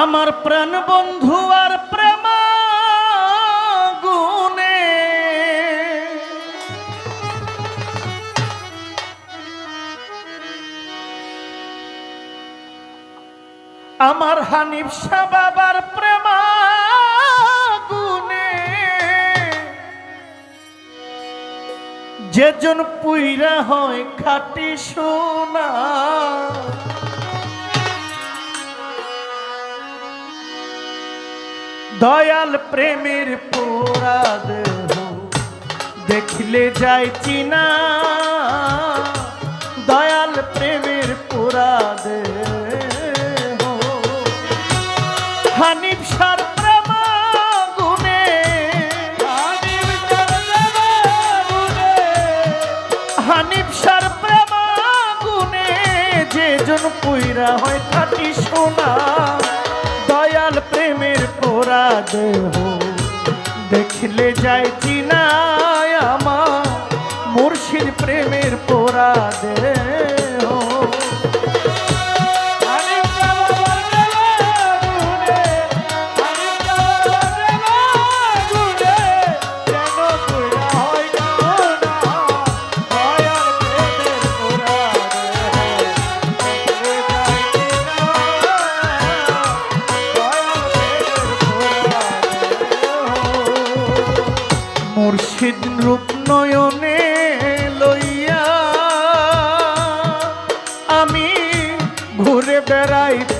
আমার প্রাণ বন্ধু আর প্রেম গুনে আমার হানিফ শাহ বাবার প্রেম গুনে যেজন পুইরা হয় খাটি সোনা। দয়াল প্রেমের পোরাদ দেখলে যাই চিনা। দয়াল প্রেমের পোরাদ হানিফ সার হানিফ সার প্রেম গুনে যে জন পুইরা হয় খাটি সোনা। দয়াল প্রেমের পোরা দেহ দেখলে যায় চিনায় আমার মুর্শিদ প্রেমের পোরা দেহ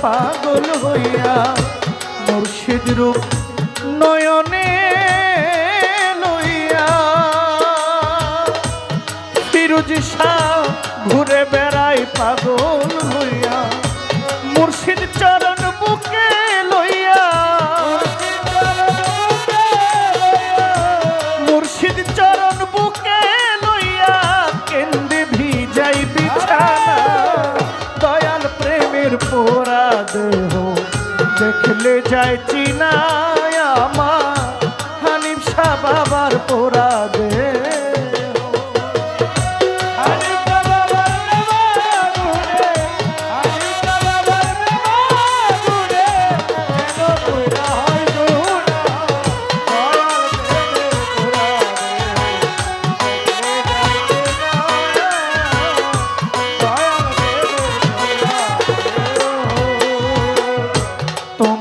পাগল হইয়া মুর্শিদ রূপ দেহ দেখলে যাই চিনায় আমার হানিফ শাহ বাবার পোরা দেহ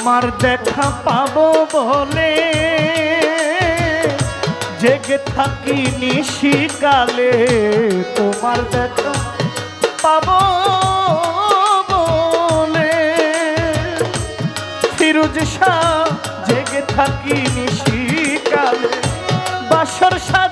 তোমার দেখা পাবো বলে। জেগে থাকি নিশিকালে, তোমার দেখা পাবো বলে। ফিরুজ শাহ, জেগে থাকি নিশিকালে, বাসর সাজাই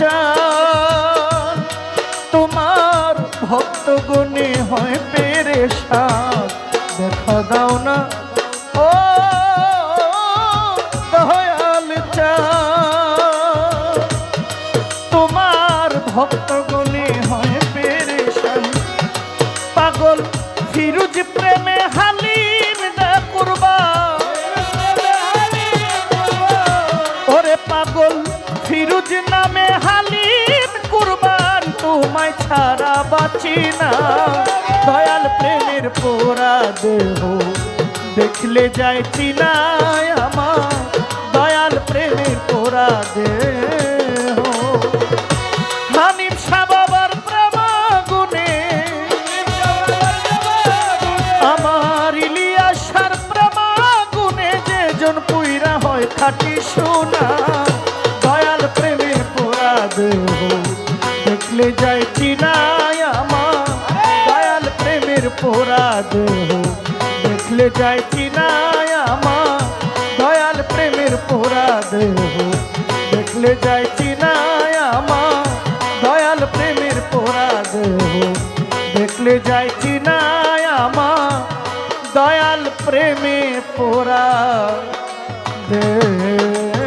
চান তোমার ভক্ত গুণে হয় পেরেশান। দেখা দাও না, ও দয়াল চান তোমার ভক্ত গুণে হয় পেরেশান। পাগল ফিরুজ প্রেমে তোমায় ছাড়া বাঁচি না। দয়াল প্রেমের পোড়া দেহ দেখলে যাই চিনায় আমার। দয়াল প্রেমের পোড়া দেহ আমার। দয়াল প্রেমের পোরা দেহ দেখলে যায় চিনায় আমার। দয়াল প্রেমের পোড়া দেহ দেখলে যায় চিনায় আমার। দয়াল প্রেমের পোড়া দেহ দেখলে যায় চিনায় আমার। দয়াল প্রেমে পোড়া দেহ